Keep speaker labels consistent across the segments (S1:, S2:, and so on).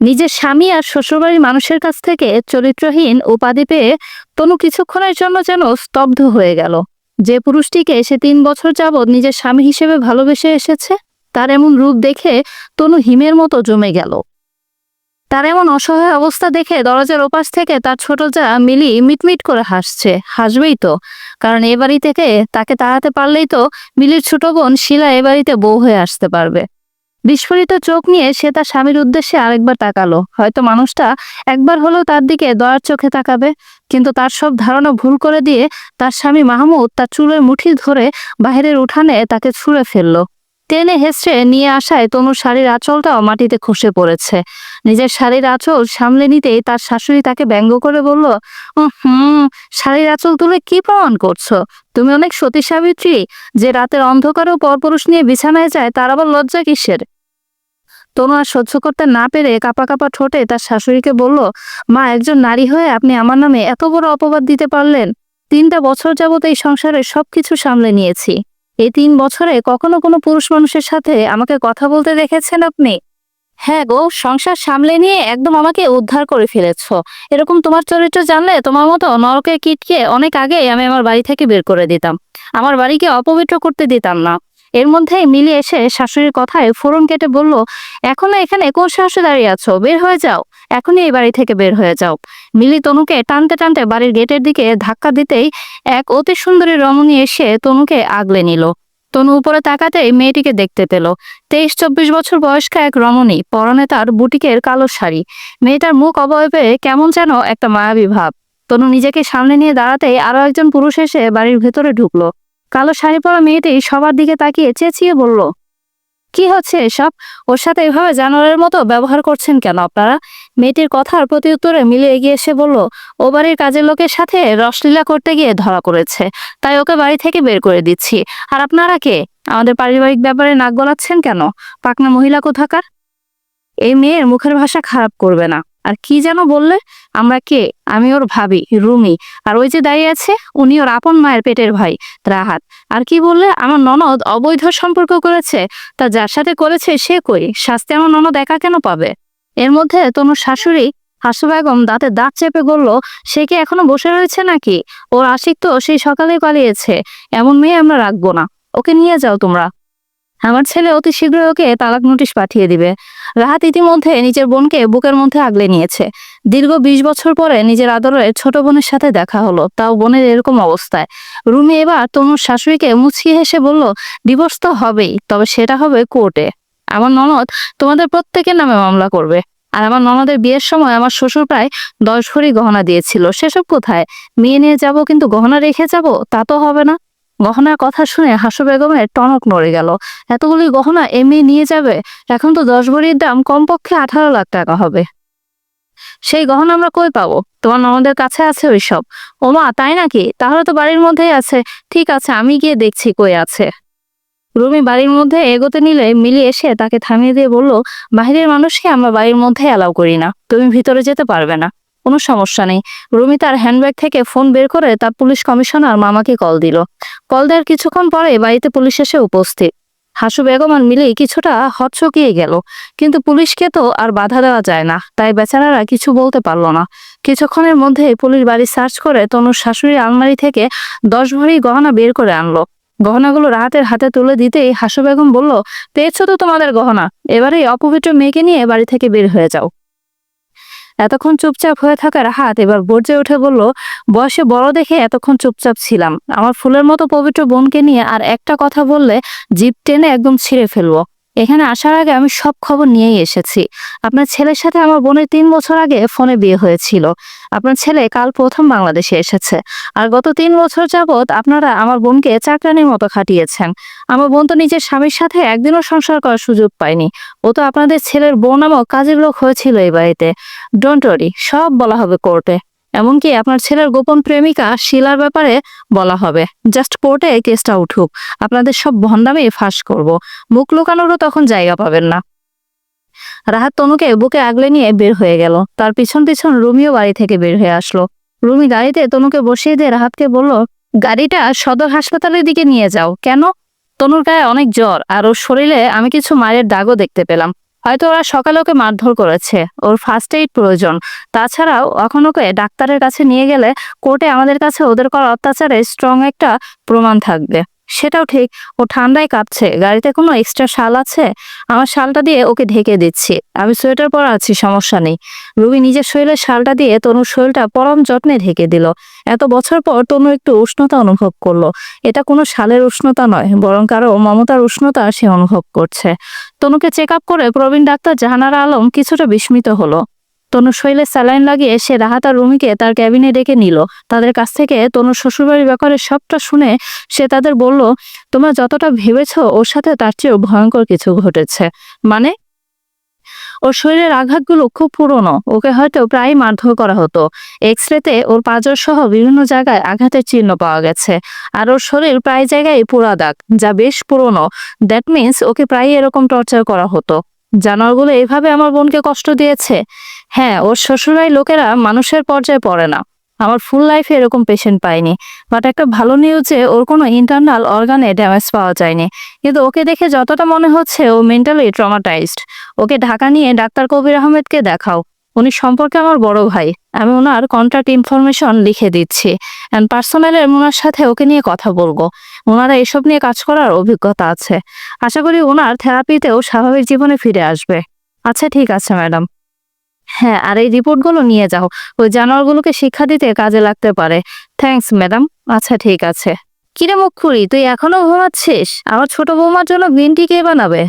S1: নিজের স্বামী আর শ্বশুরবাড়ির মানুষের কাছ থেকে চরিত্রহীন উপাধি পেয়ে তনু কিছুক্ষণের জন্য যেন স্তব্ধ হয়ে গেল। যে পুরুষটিকে সে তিন বছর যাবৎ নিজের স্বামী হিসেবে ভালোবেসে এসেছে, তার এমন রূপ দেখে তনু হিমের মতো জমে গেল। তার এমন অসহায় অবস্থা দেখে দরজার ওপাশ থেকে তার ছোট যা মিলি মিটমিট করে হাসছে। হাসবেই তো, কারণ এ বাড়ি থেকে তাকে তাড়াতে পারলেই তো মিলির ছোট বোন শিলা এ বাড়িতে বউ হয়ে আসতে পারবে। বিস্ফোরিত চোখ নিয়ে সে তার স্বামীর উদ্দেশ্যে আরেকবার তাকালো। হয়তো মানুষটা একবার হলেও তার দিকে দয়ার চোখে তাকাবে, কিন্তু তার সব ধারণা ভুল করে দিয়ে তার স্বামী মাহমুদ তার চুলের মুঠি ধরে বাহিরের উঠানে তাকে ছুঁড়ে ফেলল। টেনে হেসড়ে নিয়ে আসায় তনুর শাড়ির আঁচলটাও মাটিতে খসে পড়েছে। নিজের শাড়ির আঁচল সামলে নিতেই তার শাশুড়ি তাকে ব্যঙ্গ করে বলল হুম, শাড়ির আঁচল তুলে কি প্রমাণ করছ? তুমি অনেক সতী সাবিত্রী যে রাতের অন্ধকারেও পরপুরুষ নিয়ে বিছানায় যায় তার আবার লজ্জা কিসের? তনু আর সহ্য করতে না পেরে কাপা কাপা ঠোঁটে তার শাশুড়িকে বলল, মা, একজন নারী হয়ে আপনি আমার নামে এত বড় অপবাদ দিতে পারলেন। তিনটা বছর যাবত এই সংসারে সবকিছু সামলে নিয়েছি। এই তিন বছরে কখনো কোনো পুরুষ মানুষের সাথে আমাকে কথা বলতে দেখেছেন আপনি? হ্যাঁ গো, সংসার সামলে নিয়ে একদম আমাকে উদ্ধার করে ফেলেছ। এরকম তোমার চরিত্র জানলে তোমার মতো নরকে কিটকে অনেক আগেই আমি আমার বাড়ি থেকে বের করে দিতাম। আমার বাড়িকে অপবিত্র করতে দিতাম না। এর মধ্যেই মিলি এসে শাশুড়ির কথায় ফোরন কেটে বলল, এখনও এখানে কোন সাহসে দাঁড়িয়ে আছো? বের হয়ে যাও। এখনই এই বাড়ি থেকে বের হয়ে যাও। মিলি তনুকে টানতে টানতে বাড়ির গেটের দিকে ধাক্কা দিতেই এক অতি সুন্দরী রমণী এসে তনুকে আগলে নিল। তনু উপরে তাকাতেই মেয়েটিকে দেখতে পেল। তেইশ চব্বিশ বছর বয়স্ক এক রমণী, পরনে তার বুটিকের কালো শাড়ি। মেয়েটার মুখ অবয়বে কেমন যেন একটা মায়াবী ভাব। তনু নিজেকে সামনে নিয়ে দাঁড়াতেই আরও একজন পুরুষ এসে বাড়ির ভেতরে ঢুকলো। কালো শাড়ি পরা মেয়েটি সবার দিকে তাকিয়ে চেঁচিয়ে বলল, কি হচ্ছে এসব? ওর সাথে এভাবে জানোয়ারের মতো ব্যবহার করছেন কেন আপনারা? মেয়েটির কথার প্রতি উত্তরে মিলে এগিয়ে এসে বলল, ও বাড়ির কাজের লোকের সাথে রসলীলা করতে গিয়ে ধরা করেছে তাই ওকে বাড়ি থেকে বের করে দিচ্ছি। আর আপনারা কে? আমাদের পারিবারিক ব্যাপারে নাক গলাচ্ছেন কেন? পাকনা মহিলা কোথাকার? এই মেয়ের মুখের ভাষা খারাপ করবে না। আর কি যেন বললে? আমরা কে? আমি ওর ভাবি, রুমি। আর ওই যে দাঁড়িয়ে আছে, উনি ওর আপন মায়ের পেটের ভাই, রাহাত। আর কি বললে? আমার ননদ অবৈধ সম্পর্ক করেছে। তা যার সাথে করেছে সে কই? শাস্তি আমার ননদ একা কেন পাবে? এর মধ্যে তনুর শাশুড়ি হাসু বেগম দাঁতে দাঁত চেপে বলল, সে কি এখনও বসে রয়েছে নাকি? ওর আশিক তো সেই সকালে পালিয়েছে। এমন মেয়ে আমরা রাখব না। ওকে নিয়ে যাও তোমরা। আমার ছেলে অতি শীঘ্রই ওকে তালাক নোটিশ পাঠিয়ে দিবে। রাহাত ইতিমধ্যে নিজের বোনকে বুকের মধ্যে আগলে নিয়েছে। দীর্ঘ বিশ বছর পরে নিজের আদরের ছোট বোনের সাথে দেখা হলো, তাও বোনের এরকম অবস্থায়। রুমি এবার তনুর শাশুড়িকে মুছিয়ে হেসে বলল, ডিভোর্স তো হবেই, তবে সেটা হবে কোর্টে। আমার ননদ তোমাদের প্রত্যেকের নামে মামলা করবে। আর আমার ননদের বিয়ের সময় আমার শ্বশুর প্রায় দশ ভরি গহনা দিয়েছিল। সেসব কোথায়? মেয়ে নিয়ে যাব কিন্তু গহনা রেখে যাব? তা তো হবে না। গহনার কথা শুনে হাসু বেগমের টনক নড়ে গেল। এতগুলি গহনা এমনি নিয়ে যাবে? এখন তো দশ ভরির দাম কমপক্ষে আঠারো লাখ টাকা হবে। সেই গহনা আমরা কই পাবো? তোমার ননদের কাছে আছে ওইসব? ওমা, তাই নাকি? তাহলে তো বাড়ির মধ্যেই আছে। ঠিক আছে, আমি গিয়ে দেখছি কই আছে। রুমি বাড়ির মধ্যে এগোতে নিলে মিলি এসে তাকে থামিয়ে দিয়ে বলল, বাহিরের মানুষকে আমরা বাড়ির মধ্যে অ্যালাউ করি না। তুমি ভিতরে যেতে পারবে না। কোনো সমস্যা নেই। রুমি তার হ্যান্ডব্যাগ থেকে ফোন বের করে তার পুলিশ কমিশনার মামাকে কল দিল। কল দেওয়ার কিছুক্ষণ পরে বাড়িতে পুলিশ এসে উপস্থিত। হাসু বেগম আর মিলেই কিছুটা হচ্ছকিয়ে গেল। কিন্তু পুলিশকে তো আর বাধা দেওয়া যায় না, তাই বেচারারা কিছু বলতে পারল না। কিছুক্ষণের মধ্যেই পুলিশ বাড়ি সার্চ করে তনুর শাশুড়ির আলমারি থেকে দশ ভরি গহনা বের করে আনলো। গহনাগুলো রাহাতের হাতে তুলে দিতেই হাসু বেগম বলল, পেয়েছ তো তোমাদের গহনা এবারে অপবিত্র মেয়েকে নিয়ে বাড়ি থেকে বের হয়ে যাও। এতক্ষণ চুপচাপ হয়ে থাকার হাত এবার গর্জে উঠে বলল, বয়সে বড় দেখে এতক্ষণ চুপচাপ ছিলাম। আমার ফুলের মতো পবিত্র বোনকে নিয়ে আর একটা কথা বললে জিপ টেনে একদম ছিঁড়ে ফেলব। এখানে আসার আগে আমি সব খবর নিয়েই এসেছি। আপনার ছেলের সাথে আমার বোনের তিন বছর আগে ফোনে বিয়ে হয়েছিল। আপনার ছেলে কাল প্রথম বাংলাদেশে এসেছে। আর গত তিন বছর যাবৎ আপনারা আমার বোনকে চাকরানির মতো খাটিয়েছেন। আমার বোন তো নিজের স্বামীর সাথে একদিনও সংসার করার সুযোগ পায়নি। ও তো আপনাদের ছেলের বোন নামক কাজের লোক হয়েছিল এই বাড়িতে। ডোন্ট ওরি সব বলা হবে কোর্টে। এমনকি আপনার ছেলের গোপন প্রেমিকা শিলার ব্যাপারে বলা হবে। জাস্ট কোর্টে কেসটা উঠুক। আপনাদের সব ভণ্ডামি ফাঁস করব। মুখ লুকানোরও তখন জায়গা পাবেন না। রাহাত তনুকে বুকে আগলে নিয়ে বের হয়ে গেল। তার পিছন পিছন রুমিও বাড়ি থেকে বের হয়ে আসলো। রুমি গাড়িতে তনুকে বসিয়ে দিয়ে রাহাতকে বলল, গাড়িটা সদর হাসপাতালের দিকে নিয়ে যাও। কেন? তনুর গায়ে অনেক জ্বর আর ওর শরীরে আমি কিছু মায়ের দাগও দেখতে পেলাম। হয়তো ওরা সকালে ওকে মারধর করেছে। ওর ফার্স্ট এইড প্রয়োজন। তাছাড়াও এখন ওকে ডাক্তারের কাছে নিয়ে গেলে কোর্টে আমাদের কাছে ওদের করা অত্যাচারে স্ট্রং একটা প্রমাণ থাকবে। সেটাও ঠিক। ও ঠান্ডায় কাঁপছে। গাড়িতে কোনো এক্সট্রা শাল আছে? আমার শালটা দিয়ে ওকে ঢেকে দিচ্ছি। আমি সোয়েটার পরা আছি, সমস্যা নেই। রুবি নিজের শরীরের শালটা দিয়ে তনুর শরীরটা পরম যত্নে ঢেকে দিল। এত বছর পর তনু একটু উষ্ণতা অনুভব করল। এটা কোনো শালের উষ্ণতা নয়, বরং কারও মমতার উষ্ণতা সে অনুভব করছে। তনুকে চেক আপ করে প্রবীণ ডাক্তার জাহানারা আলম কিছুটা বিস্মিত হলো। তনুর শৈলে স্যালাইন লাগিয়ে সে রাহাত আর রুমিকে তার ক্যাবিনে ডেকে নিল। তাদের কাছ থেকে তনুর শ্বশুরবাড়ির ব্যাপারে সবটা শুনে সে তাদের বলল, তোমরা যতটা ভেবেছো ওর সাথে তার চেয়েও ভয়ঙ্কর কিছু ঘটেছে। মানে? ওর শরীরের আঘাতগুলো খুব পুরনো। ওকে হয়তো প্রায় মারধর করা হতো। এক্স রেতে ওর পাঁজর সহ বিভিন্ন জায়গায় আঘাতের চিহ্ন পাওয়া গেছে। আর ওর শরীর প্রায় জায়গায় পোড়া দাগ যা বেশ পুরনো। দ্যাট মিন্স ওকে প্রায় এরকম টর্চার করা হতো। জানোয়ারগুলো এভাবে আমার বোনকে কষ্ট দিয়েছে। হ্যাঁ ওর শ্বশুরাই লোকেরা মানুষের পর্যায়ে পড়ে না। আমার ফুল লাইফে এরকম পেশেন্ট পাইনি। বাট একটা ভালো নিউজে ওর কোনো ইন্টারনাল অর্গানে ড্যামেজ পাওয়া যায়নি। কিন্তু ওকে দেখে যতটা মনে হচ্ছে ও মেন্টালি ট্রমাটাইজড ওকে ঢাকা নিয়ে ডাক্তার কবির আহমেদকে দেখাও। উনি সম্পর্কে আমার বড় ভাই। আমি ওনার কন্ট্যাক্ট ইনফরমেশন লিখে দিচ্ছি। অ্যান্ড পার্সোনালি আমি ওনার সাথে ওকে নিয়ে কথা বলব। ওনারা এসব নিয়ে কাজ করার অভিজ্ঞতা আছে। আশা করি ওনার থেরাপিতেও স্বাভাবিক জীবনে ফিরে আসবে। আচ্ছা ঠিক আছে, ম্যাডাম। হ্যাঁ আর এই রিপোর্টগুলো নিয়ে যাও। ওই জানোয়ারগুলোকে শিক্ষা দিতে কাজে লাগতে পারে। Thanks madam. আচ্ছা ঠিক আছে। কিরে মুখুরি তুই এখনও ঘুমাচ্ছিস? আমার ছোট বৌমার জন্য গ্রিন টি কে বানাবে?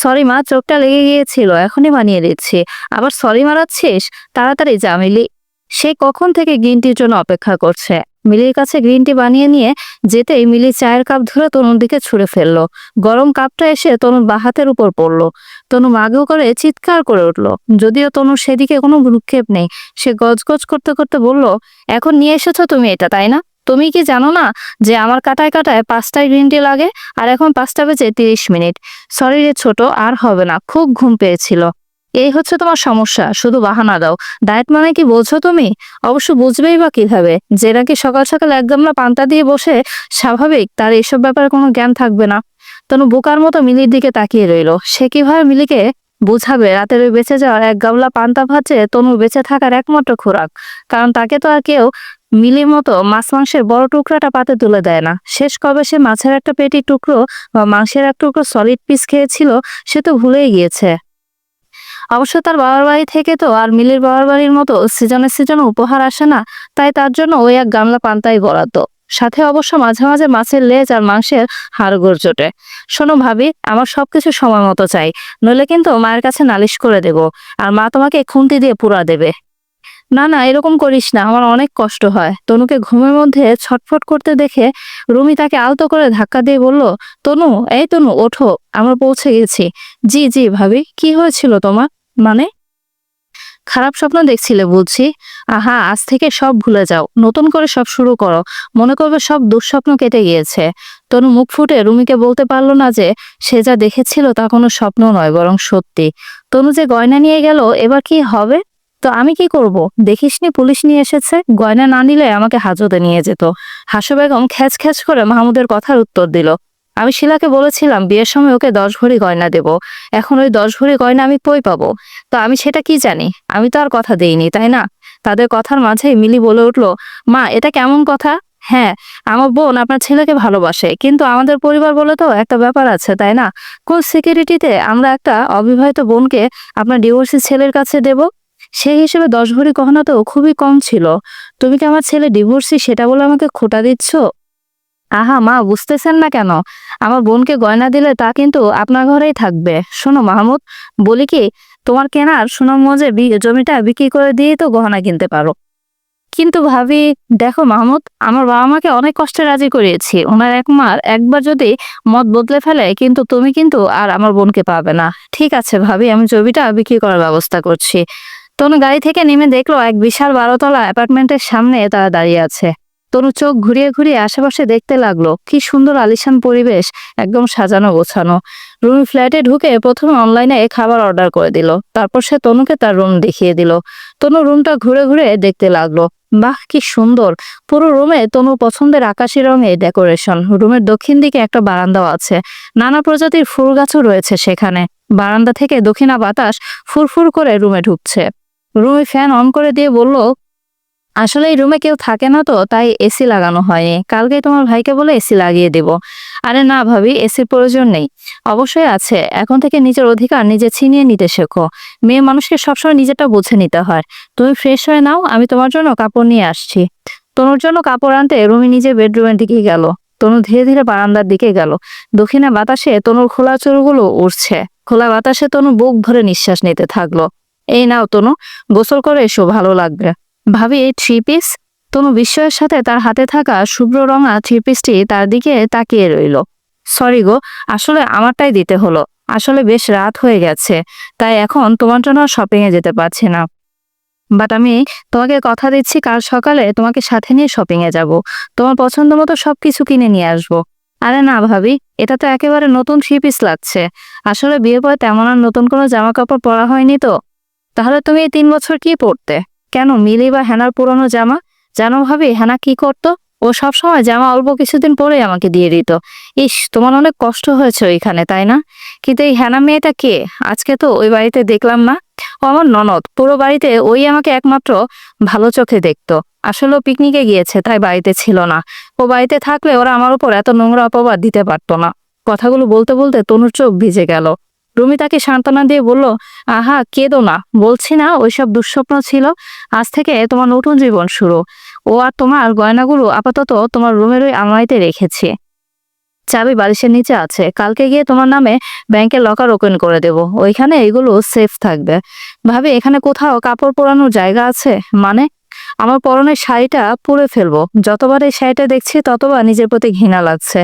S1: সরি মা, চোখটা লেগে গিয়েছিল, এখনই বানিয়ে দিচ্ছি। আবার সরি মারাচ্ছিস? তাড়াতাড়ি যা, মিলি। সে কখন থেকে গ্রিন টির জন্য অপেক্ষা করছে? মিলির কাছে গ্রিন টি বানিয়ে নিয়ে যেতেই মিলি চায়ের কাপ ধরে তনুর দিকে ছুঁড়ে ফেলল। গরম কাপটা এসে তনুর বাহাতের উপর পড়ল। তনু মাগেও করে চিৎকার করে উঠল। যদিও তনুর সেদিকে কোনো ভ্রুক্ষেপ নেই, সে গজগজ করতে করতে বলল, এখন নিয়ে এসেছ তুমি এটা, তাই না? তুমি কি জানো না যে আমার কাটায় কাটায় পাঁচটায় গ্রিন টি লাগে? আর এখন পাঁচটা বেজে তিরিশ মিনিট। সরি রে ছোট, আর হবে না। খুব ঘুম পেয়েছিল। এই হচ্ছে তোমার সমস্যা, শুধু বাহানা দাও। ডায়েট মানে কি বোঝো তুমি? অবশ্য বুঝবেই বা কীভাবে। যে নাকি সকাল সকাল এক গামলা পান্তা দিয়ে বসে, স্বাভাবিক তার এইসব ব্যাপারে কোনো জ্ঞান থাকবে না। তনু বোকার মতো মিলির দিকে তাকিয়ে রইল। সে কীভাবে মিলিকে বুঝাবে রাতের ওই বেঁচে যাওয়ার এক গামলা পান্তা ভাজে তনুর বেঁচে থাকার একমাত্র খোরাক। কারণ তাকে তো আর কেউ মিলির মতো মাছ মাংসের বড় টুকরাটা পাতে তুলে দেয় না। শেষ কবে সে মাছের একটা পেটি টুকরো বা মাংসের এক টুকরো সলিড পিস খেয়েছিল, সে তো ভুলেই গিয়েছে। অবশ্য তার বাবার বাড়ি থেকে তো আর মিলির বাবার বাড়ির মতো সিজনে সিজনে উপহার আসে না, তাই তার জন্য ওই এক গামলা পান্তাই বরাদ্দ। সাথে অবশ্য মাঝে মাঝে মাছের লেজ আর মাংসের হাড়গোড় জোটে। শোনো ভাবি, আমার সবকিছু সময় মতো চাই, নইলে কিন্তু মায়ের কাছে নালিশ করে দেব, আর মা তোমাকে খুন্তি দিয়ে পুরা দেবে। না না, এরকম করিস না, আমার অনেক কষ্ট হয়। তনুকে ঘুমের মধ্যে ছটফট করতে দেখে রুমি তাকে আলতো করে ধাক্কা দিয়ে বলল, তনু, এই তনু, ওঠো, আমরা পৌঁছে গেছি। জি জি ভাবি, কি হয়েছিল তোমার? মানে? খারাপ স্বপ্ন দেখছিলে বুঝছি আহা, আজ থেকে সব ভুলে যাও। নতুন করে সব শুরু করো। মনে করবে সব দুঃস্বপ্ন কেটে গিয়েছে। তনু মুখ ফুটে রুমিকে বলতে পারল না যে সে যা দেখেছিল তা কোনো স্বপ্ন নয়, বরং সত্যি। তনু যে গয়না নিয়ে গেল, এবার কি হবে? তো আমি কি করব? দেখিসনি পুলিশ নিয়ে এসেছে? গয়না না নিলে আমাকে হাজতে নিয়ে যেত। হাসু বেগম খ্যাচ খ্যাচ করে মাহমুদের কথার উত্তর দিল। আমি শিলাকে বলেছিলাম, বিয়ের সময় ওকে দশ ভরি গয়না দেব। এখন ওই দশ ভরি গয়না আমি কই পাবো? তো আমি সেটা কি জানি? আমি তো আর কথা দেইনি, তাই না? তাদের কথার মাঝেই মিলি বলে উঠল, মা, এটা কেমন কথা? হ্যাঁ আমার বোন আপনার ছেলেকে ভালোবাসে, কিন্তু আমাদের পরিবার বলে তো একটা ব্যাপার আছে, তাই না? কোন সিকিউরিটিতে আমরা একটা অবিবাহিত বোনকে আপনার ডিভোর্সি ছেলের কাছে দেব? সেই হিসেবে দশ ভরি গহনা তো খুবই কম ছিল। তুমি কি আমার ছেলে ডিভোর্সি সেটা বলে আমাকে খোটা দিচ্ছ? আহা, মা, বুঝতেছেন না কেন? আমার বোনকে গয়না দিলে তা কিন্তু আপনার ঘরেই থাকবে। শোনো, মাহমুদ, বলি কি, তোমার কেনার সুনামগঞ্জে বি- জমিটা বিক্রি করে দিয়েই তো গহনা কিনতে পারো। কিন্তু ভাবি, দেখো মাহমুদ, আমার বাবা মাকে অনেক কষ্টে রাজি করিয়েছি। ওনার এক মার একবার যদি মত বদলে ফেলে, কিন্তু তুমি কিন্তু আর আমার বোনকে পাবে না। ঠিক আছে ভাবি, আমি জমিটা বিক্রি করার ব্যবস্থা করছি। তনু গাড়ি থেকে নেমে দেখল এক বিশাল বারোতলা অ্যাপার্টমেন্টের সামনে তারা দাঁড়িয়ে আছে। তনু চোখ ঘুরিয়ে ঘুরিয়ে আশেপাশে দেখতে লাগল, কি সুন্দর আলিশান পরিবেশ, একদম সাজানো গোছানো। রুমি ফ্ল্যাটে ঢুকে প্রথমে অনলাইনে খাবার অর্ডার করে দিল। তারপর সে তনুকে তার রুম দেখিয়ে দিল। তনু রুমটা ঘুরে ঘুরে দেখতে লাগল। বাহ, কি সুন্দর! পুরো রুমে তনু পছন্দের আকাশি রঙে ডেকোরেশন। রুমের দক্ষিণ দিকে একটা বারান্দাও আছে। নানা প্রজাতির ফুল গাছও রয়েছে সেখানে। বারান্দা থেকে দক্ষিণা বাতাস ফুরফুর করে রুমে ঢুকছে। রুমে ফ্যান অন করে দিয়ে বলল আসলে এই রুমে কেউ থাকে না তো, তাই এসি লাগানো হয়নি। কালকে তোমার ভাইকে বলে এসি লাগিয়ে দেব। আরে না ভাবি এসির প্রয়োজন নেই। অবশ্যই আছে। এখন থেকে নিজের অধিকার নিজে ছিনিয়ে নিতে শেখো। মেয়ে মানুষকে সবসময় নিজেরটা বুঝে নিতে হয়। তুমি ফ্রেশ হয়ে নাও, আমি তোমার জন্য কাপড় নিয়ে আসছি। তনুর জন্য কাপড় আনতে রুমি নিজে বেডরুমের দিকে গেল। তনু ধীরে ধীরে বারান্দার দিকে গেল। দক্ষিণে বাতাসে তনুর খোলা চুলগুলো উড়ছে। খোলা বাতাসে তনু বুক ভরে নিঃশ্বাস নিতে থাকল। এই নাও তনু, গোসল করে এসো, ভালো লাগবে। ভাবি, এই থ্রি পিস তনু বিস্ময়ের সাথে তার হাতে থাকা শুভ্র রঙা থ্রি পিসটি তার দিকে তাকিয়ে রইল। সরি গো, আসলে আমারটাই দিতে হলো। আসলে বেশ রাত হয়ে গেছে, তাই এখন তোমার জন্য শপিং এ যেতে পারছি না। বাট আমি তোমাকে কথা দিচ্ছি, কাল সকালে তোমাকে সাথে নিয়ে শপিং এ যাব। তোমার পছন্দ মতো সবকিছু কিনে নিয়ে আসব। আরে না ভাবি, এটা তো একেবারে নতুন থ্রি পিস লাগছে। আসলে বিয়ে পরে তেমন আর নতুন কোনো জামা কাপড় পরা হয়নি তো। তাহলে তুমি এই তিন বছর কি পরতে? কেন মিলি বা হেনার পুরনো জামা? জানো ভাবি, হেনা কি করতো? ও সব সময় জামা অল্প কিছুদিন পরে আমাকে দিয়ে দিত। ইস, তোমার অনেক কষ্ট হয়েছে ওইখানে, তাই না? কিন্তু এই হেনা মেয়েটা কে? আজকে তো ওই বাড়িতে দেখলাম না। ও আমার ননদ। পুরো বাড়িতে ওই আমাকে একমাত্র ভালো চোখে দেখতো। আসলে পিকনিকে গিয়েছে, তাই বাড়িতে ছিল না। ও বাড়িতে থাকলে ওরা আমার উপর এত নোংরা অপবাদ দিতে পারতো না। কথাগুলো বলতে বলতে তনুর চোখ ভিজে গেল। রুমি তাকে সান্ত্বনা দিয়ে বলল, আহা, কেঁদো না। বলছি না, ওইসব দুঃস্বপ্ন ছিল। আজ থেকে তোমার নতুন জীবন শুরু। ও আর তোমার গয়নাগুলো আপাতত তোমার রুমের ওই আলমারিতে রেখেছি। চাবি বালিশের নিচে আছে। কালকে গিয়ে তোমার নামে ব্যাংকের লকার ওপেন করে দেব। ওইখানে এগুলো সেফ থাকবে। ভাবি, এখানে কোথাও কাপড় পরানোর জায়গা আছে? মানে আমার পরনের শাড়িটা পুড়ে ফেলব। যতবার এই শাড়িটা দেখছি, ততবার নিজের প্রতি ঘৃণা লাগছে।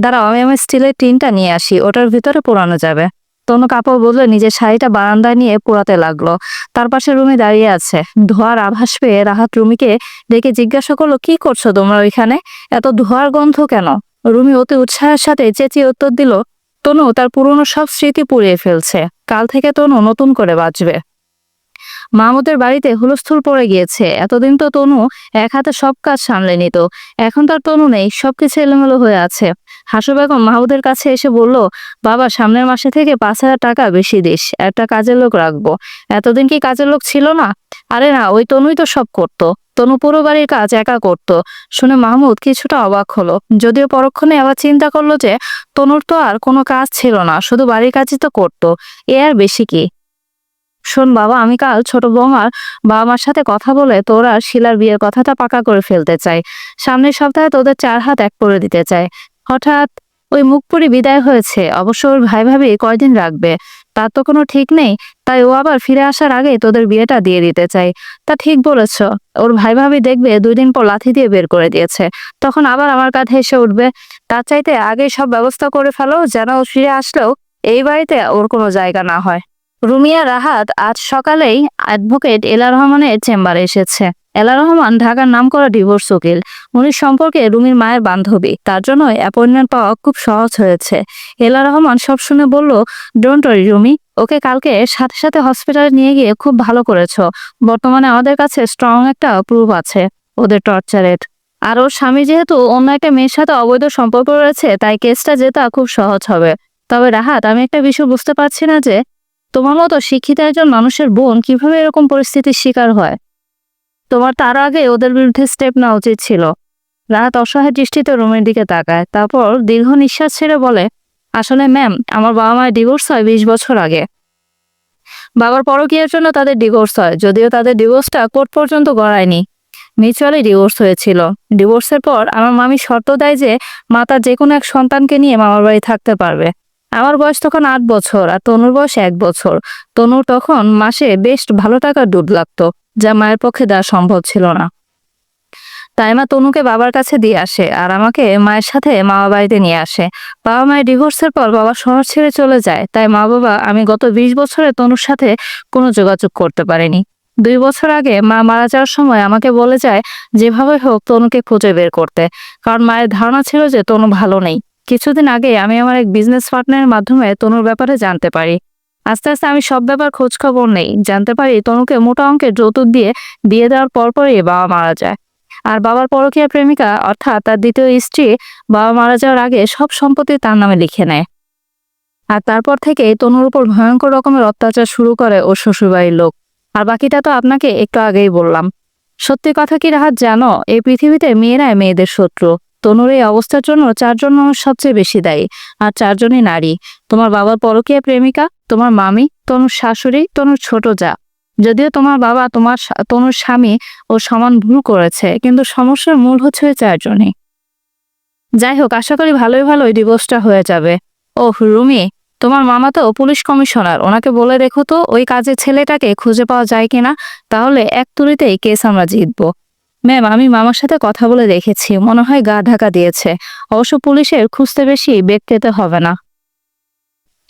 S1: দাঁড়াও, আমি আমার স্টিলের টিনটা নিয়ে আসি। ওটার ভিতরে পোড়ানো যাবে। তনু কাপড় বদলে নিজের শাড়িটা বারান্দায় নিয়ে পোড়াতে লাগল। তার পাশে রুমি দাঁড়িয়ে আছে। ধোয়ার আভাস পেয়ে রাহাত রুমিকে ডেকে জিজ্ঞাসা করল, কি করছ তোমরা ওইখানে? এত ধোয়ার গন্ধ কেন? রুমি অতি উৎসাহের সাথে চেঁচিয়ে উত্তর দিল, তনু, তার পুরনো সব স্মৃতি পুড়িয়ে ফেলছে। কাল থেকে তনু নতুন করে বাঁচবে মাহমুদের বাড়িতে হুলস্থুল পড়ে গিয়েছে। এতদিন তো তনু এক হাতে সব কাজ সামলে নিত। এখন তার তনু নেই। সবকিছু এলোমেলো হয়ে আছে। হাসু বেগম মাহমুদের কাছে এসে বলল, বাবা, সামনের মাসে থেকে পাঁচ হাজার টাকা বেশি দিস, একটা কাজের লোক রাখব। এতদিন কি কাজের লোক ছিল না? আরে না, ওই তনুই তো সব করতো। তনু পুরো বাড়ির কাজ একা করত। শুনে মাহমুদ কিছুটা অবাক হলো। যদিও পরক্ষণে আবার চিন্তা করল যে, তনুর তো আর কোনো কাজ ছিল না, শুধু বাড়ির কাজই তো করতো। এ আর বেশি কি? শোন বাবা, আমি কাল ছোট বৌমার বাবা মার সাথে কথা বলে তোর আর শিলার বিয়ের কথাটা পাকা করে ফেলতে চাই। সামনের সপ্তাহে তোদের চার হাত এক করে দিতে চাই। হঠাৎ ওই মুখপুরি বিদায় হয়েছে। অবশ্য ওর ভাই ভাবি কয়দিন রাখবে? তার তো কোনো ঠিক নেই। তাই ও আবার ফিরে আসার আগে তোদের বিয়েটা দিয়ে দিতে চাই। তা ঠিক বলেছ। ওর ভাই ভাবি দেখবে দুই দিন পর লাথি দিয়ে বের করে দিয়েছে। তখন আবার আমার কাঁধে এসে উঠবে। তার চাইতে আগে সব ব্যবস্থা করে ফেলো যেন ও ফিরে আসলেও এই বাড়িতে ওর কোনো জায়গা না হয়। রুমিয়া রাহাত আজ সকালেই অ্যাডভোকেট এলা রহমানের চেম্বারে এসেছে। এলা রহমান ঢাকার নামকরা ডিভোর্স উকিল। উনি সম্পর্কে রুমির মায়ের বান্ধবী। তার জন্য অ্যাপয়েন্টমেন্ট পাওয়া খুব সহজ হয়েছে। এলা রহমান সব শুনে বলল ডোন্ট ওয়ারি রুমি। ওকে কালকে সাথে সাথে হসপিটালে নিয়ে গিয়ে খুব ভালো করেছ। বর্তমানে আমাদের কাছে স্ট্রং একটা প্রুফ আছে, ওদের টর্চারের আর ওর স্বামী যেহেতু অন্য একটা মেয়ের সাথে অবৈধ সম্পর্ক রয়েছে, তাই কেসটা জেতা খুব সহজ হবে। তবে রাহাত, আমি একটা বিষয় বুঝতে পারছি না যে, তোমার মতো শিক্ষিত একজন মানুষের বোন কীভাবে এরকম পরিস্থিতির শিকার হয়? তোমার তার আগে ওদের বিরুদ্ধে স্টেপ নেওয়া উচিত ছিল। রাত অসহায় দৃষ্টিতে রুমের দিকে তাকায়, তারপর দীর্ঘ নিঃশ্বাস ছেড়ে বলে, আসলে ম্যাম আমার বাবা মায়ের ডিভোর্স হয় বিশ বছর আগে। বাবার পরকীয়ার জন্য তাদের ডিভোর্স হয়, যদিও তাদের ডিভোর্সটা কোর্ট পর্যন্ত গড়ায়নি। মিউচুয়ালি ডিভোর্স হয়েছিল। ডিভোর্সের পর আমার মামি শর্ত দেয় যে মা তার যে কোনো এক সন্তানকে নিয়ে মামার বাড়ি থাকতে পারবে। আমার বয়স তখন আট বছর আর তনুর বয়স এক বছর। তনুর তখন মাসে বেশ ভালো টাকার দুধ লাগতো। যা মায়ের পক্ষে দেওয়া সম্ভব ছিল না। তাই মা তনুকে বাবার কাছে দিয়ে আসে আর আমাকে মায়ের সাথে মামা বাড়িতে নিয়ে আসে। বাবা মায়ের ডিভোর্সের পর বাবা শহর ছেড়ে চলে যায়। তাই মা বাবা, আমি গত বিশ বছরে তনুর সাথে কোনো যোগাযোগ করতে পারিনি। দুই বছর আগে মা মারা যাওয়ার সময় আমাকে বলে যায়, যেভাবে হোক তনুকে খুঁজে বের করতে। কারণ মায়ের ধারণা ছিল যে তনু ভালো নেই। কিছুদিন আগে আমি আমার এক বিজনেস পার্টনারের মাধ্যমে তনুর ব্যাপারে জানতে পারি। আস্তে আস্তে আমি সব ব্যাপার খোঁজ খবর নেই। জানতে পারি তনুকে মোটা অঙ্কের যৌতুক দিয়ে বিয়ে দেওয়ার পরপরই বাবা মারা যায়। আর বাবার পরকীয়া প্রেমিকা, অর্থাৎ তার দ্বিতীয় স্ত্রী, বাবা মারা যাওয়ার আগে সব সম্পত্তি তার নামে লিখে নেয়। আর তারপর থেকে তনুর উপর ভয়ঙ্কর রকমের অত্যাচার শুরু করে ওর শ্বশুরবাড়ির লোক। আর বাকিটা তো আপনাকে একটু আগেই বললাম। সত্যি কথা কি রাহাত জানো, এই পৃথিবীতে মেয়েরাই মেয়েদের শত্রু। তনুর এই অবস্থার জন্য চারজন মানুষ সবচেয়ে বেশি দায়ী, আর চারজনই নারী। তোমার বাবার পরকীয়া প্রেমিকা, তোমার মামি, তনুর শাশুড়ি, তনুর ছোট যা। যদিও তোমার বাবা তোমার তনুর স্বামী ও সমান ভুল করেছে, কিন্তু সমস্যার মূল হচ্ছে চারজনই। যাই হোক, আশা করি ভালোই ভালোই ডিভোর্সটা হয়ে যাবে। ওহ, রুমি, তোমার মামা তো পুলিশ কমিশনার, ওনাকে বলে রেখো তো ওই কাজের ছেলেটাকে খুঁজে পাওয়া যায় কিনা, তাহলে এক তুড়িতেই কেস আমরা জিতবো। ম্যাম, আমি মামার সাথে কথা বলে দেখেছি। মনে হয় গা ঢাকা দিয়েছে। অবশ্য পুলিশের খুঁজতে বেশি বেগ পেতে হবে না।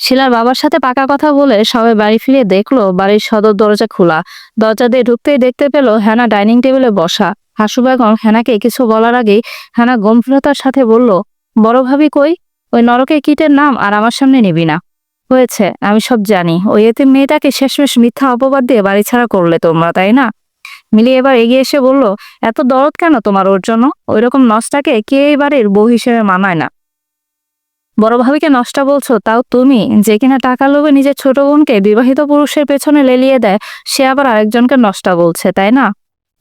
S1: শিলার বাবার সাথে পাকা কথা বলে সবাই বাড়ি ফিরে দেখল বাড়ির সদর দরজা খোলা। দরজা দিয়ে ঢুকতেই দেখতে পেল হ্যানা ডাইনিং টেবিলে বসা। হাসু বেগম হ্যানাকে কিছু বলার আগেই হ্যানা গম্ভীরতার সাথে বলল, বড় ভাবি কই? ওই নরকের কীটের নাম আর আমার সামনে নিবি না। হয়েছে, আমি সব জানি। ওই এতে মেয়েটাকে শেষমেশ মিথ্যা অপবাদ দিয়ে বাড়ি ছাড়া করলে তোমরা, তাই না? মিলি এবার এগিয়ে এসে বলল, এত দরদ কেন তোমার ওর জন্য? ওই রকম নষ্টাকে কে এই বাড়ির বউ হিসেবে মানায় না? বড় ভাবিকে নষ্টা বলছো? তাও তুমি? যে কিনা টাকা লোভে নিজের ছোট বোনকে বিবাহিত পুরুষের পেছনে লেলিয়ে দেয়, সে আবার আরেকজনকে নষ্টা বলছে, তাই না?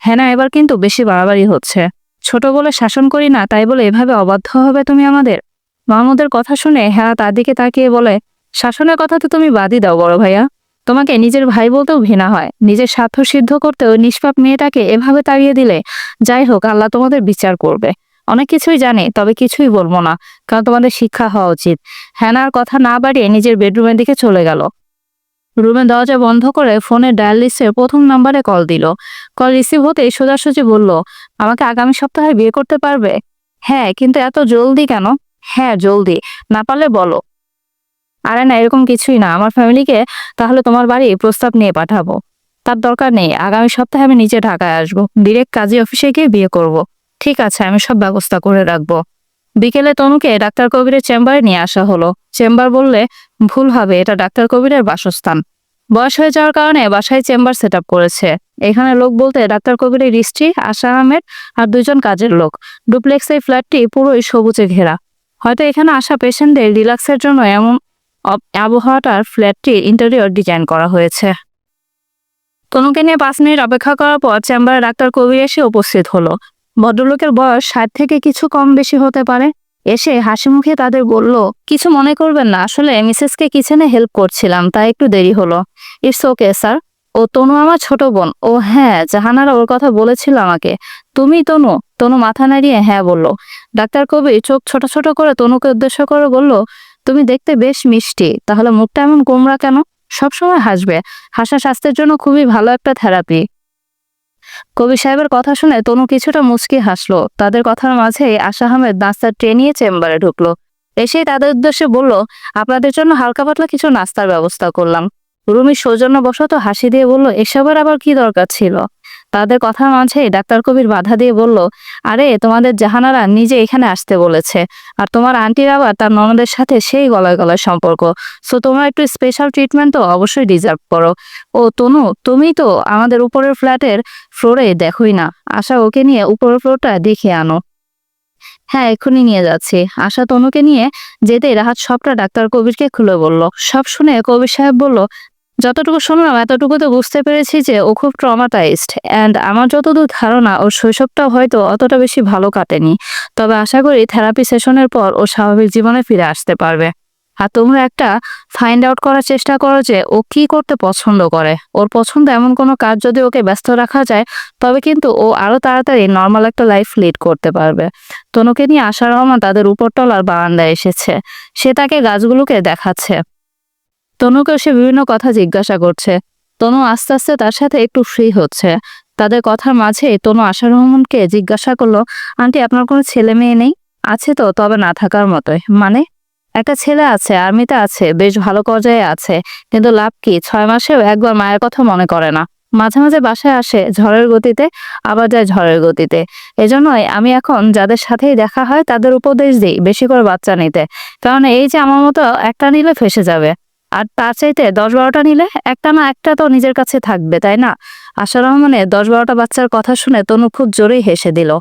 S1: হ্যাঁ না, এবার কিন্তু বেশি বাড়াবাড়ি হচ্ছে। ছোট বলে শাসন করি না, তাই বলে এভাবে অবাধ্য হবে তুমি আমাদের? মাহমুদের কথা শুনে হ্যাঁ তার দিকে তাকিয়ে বলে, শাসনের কথা তো তুমি বাদই দাও বড় ভাইয়া। তোমাকে নিজের ভাই বলতেও ঘৃণা হয়। নিজের স্বার্থ সিদ্ধ করতেও নিষ্পাপ মেয়েটাকে এভাবে তাড়িয়ে দিলে, যাই হোক, আল্লাহ তোমাদের বিচার করবে। অনেক কিছুই জানে, তবে কিছুই বলব না, কারণ তোমাদের শিক্ষা হওয়া উচিত। হ্যানার কথা না বাড়িয়ে নিজের বেডরুমের দিকে চলে গেল। রুমের দরজা বন্ধ করে ফোনের ডায়াল লিস্টের প্রথম নাম্বারে কল দিল। কল রিসিভ হতেই সোজাসুজি বলল, আমাকে আগামী সপ্তাহে বিয়ে করতে পারবে? হ্যাঁ কিন্তু এত জলদি কেন? হ্যাঁ জলদি। না পারলে বলো। আরে না, এরকম কিছুই না। আমার ফ্যামিলিকে তাহলে তোমার বাড়ি প্রস্তাব নিয়ে পাঠাবো। তার দরকার নেই। আগামী সপ্তাহে আমি নিজে ঢাকায় আসব। ডিরেক্ট কাজী অফিসে গিয়ে বিয়ে করব। ঠিক আছে, আমি সব ব্যবস্থা করে রাখব। বিকেলে তনুকে ডাক্তার কবিরের চেম্বারে নিয়ে আসা হলো। চেম্বার বললে, ভুল হবে, এটা ডাক্তার কবিরের বাসস্থান। বয়স হয়ে যাওয়ার কারণে বাসায় চেম্বার সেট করেছে। এখানে লোক বলতে ডাক্তার কবিরের স্ত্রী, আশা আহমেদ, আর দুজন কাজের লোক। ডুপ্লেক্স এই ফ্ল্যাটটি পুরোই সবুজে ঘেরা। হয়তো এখানে আসা পেশেন্টদের রিল্যাক্সের জন্য এমন আবহাওয়াটার ফ্ল্যাটটির ইন্টেরিয়র ডিজাইন করা হয়েছে। তনুকে নিয়ে পাঁচ মিনিট অপেক্ষা করার পর চেম্বারে ডাক্তার কবির এসে উপস্থিত হলো। ভদ্রলোকের বয়স ষাট থেকে কিছু কম বেশি হতে পারে। এসে হাসি মুখে তাদের বলল, কিছু মনে করবেন না, আসলে মিসেসকে কিচেনে হেল্প করছিলাম, তাই একটু দেরি হলো। It's okay, sir. ও তনু আমার ছোট বোন। ও হ্যাঁ জাহানারা ওর কথা বলেছিল আমাকে। তুমি তনু? তনু মাথা নাড়িয়ে হ্যাঁ বলল। ডাক্তার কবির চোখ ছোট ছোট করে তনুকে উদ্দেশ্য করে বলল তুমি দেখতে বেশ মিষ্টি। তাহলে মুখটা এমন গোমরা কেন? সবসময় হাসবে। হাসা স্বাস্থ্যের জন্য খুবই ভালো একটা থেরাপি। কবি সাহেবের কথা শুনে তনু কিছুটা মুচকি হাসলো। তাদের কথার মাঝেই আশা আহমেদ নাস্তার ট্রে নিয়ে চেম্বারে ঢুকলো। এসেই তাদের উদ্দেশ্যে বলল, আপনাদের জন্য হালকা পাতলা কিছু নাস্তার ব্যবস্থা করলাম। রুমি সৌজন্য বশত হাসি দিয়ে বলল, এসবের আবার কি দরকার ছিল? তাদের কথার মাঝেই ডাক্তার কবির বাধা দিয়ে বলল, আরে, তোমাদের জাহানারা নিজে এখানে আসতে বলেছে। আর তোমার আন্টির আবার তার ননদের সাথে সেই গলায় গলায় সম্পর্ক। সো, তোমরা একটু স্পেশাল ট্রিটমেন্ট তো অবশ্যই ডিজার্ভ করো। ও, তনু, তুমি তো আমাদের উপরের ফ্ল্যাটের ফ্লোরে দেখোই না। আশা ওকে নিয়ে উপরের ফ্লোরটা দেখে আনো। হ্যাঁ এক্ষুনি নিয়ে যাচ্ছি। আশা তনুকে নিয়ে যেতে রাহাত সবটা ডাক্তার কবিরকে খুলে বলল। সব শুনে কবির সাহেব বলল যতটুকু শুনলাম, এতটুকু তো বুঝতে পেরেছি যে ও খুব ট্রমাটাইজড অ্যান্ড আমার যতদূর ধারণা, ওর শৈশবটা হয়তো অতটা বেশি ভালো কাটেনি। তবে আশা করি থেরাপি সেশনের পর ও স্বাভাবিক জীবনে ফিরে আসতে পারবে। আর তোমরা একটা ফাইন্ড আউট করার চেষ্টা করো যে ও কি করতে পছন্দ করে। ওর পছন্দ এমন কোনো কাজ যদি ওকে ব্যস্ত রাখা যায়, তবে কিন্তু ও আরও তাড়াতাড়ি নর্মাল একটা লাইফ লিড করতে পারবে। তনুকে নিয়ে আশা রহমান তাদের উপরতলার বারান্দায় এসেছে। সে তাকে গাছগুলোকে দেখাচ্ছে। তনুকে সে বিভিন্ন কথা জিজ্ঞাসা করছে। তনু আস্তে আস্তে তার সাথে একটু ফ্রি হচ্ছে। তাদের কথার মাঝে তনু আশা রহমানকে জিজ্ঞাসা করল, আন্টি, আপনার কোনো ছেলে মেয়ে নেই? আছে তো, তবে না থাকার মতোই। মানে? একটা ছেলে আছে, আর্মিতে আছে, বেশ ভালো পর্যায়ে আছে, কিন্তু লাভ কি, ছয় মাসেও একবার মায়ের কথা মনে করে না। মাঝে মাঝে বাসায় আসে, ঝড়ের গতিতে, আবার যায় ঝড়ের গতিতে। এজন্যই আমি এখন যাদের সাথেই দেখা হয়, তাদের উপদেশ দিই, বেশি করে বাচ্চা নিতে। কারণ এই যে আমার মতো একটা নিলে ফেসে যাবে। আর তার চাইতে দশ বারোটা নিলে একটা না একটা তো নিজের কাছে থাকবে, তাই না? আশা রহমানের দশ বারোটা বাচ্চার কথা শুনে তনু খুব জোরেই হেসে দিল।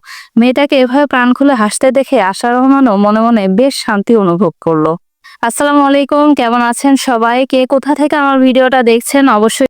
S1: মেয়েটাকে এভাবে প্রাণ খুলে হাসতে দেখে আশা রহমানও মনে মনে বেশ শান্তি অনুভব করল। আসসালামু আলাইকুম, কেমন আছেন সবাই? কে কোথা থেকে আমার ভিডিওটা দেখছেন? অবশ্যই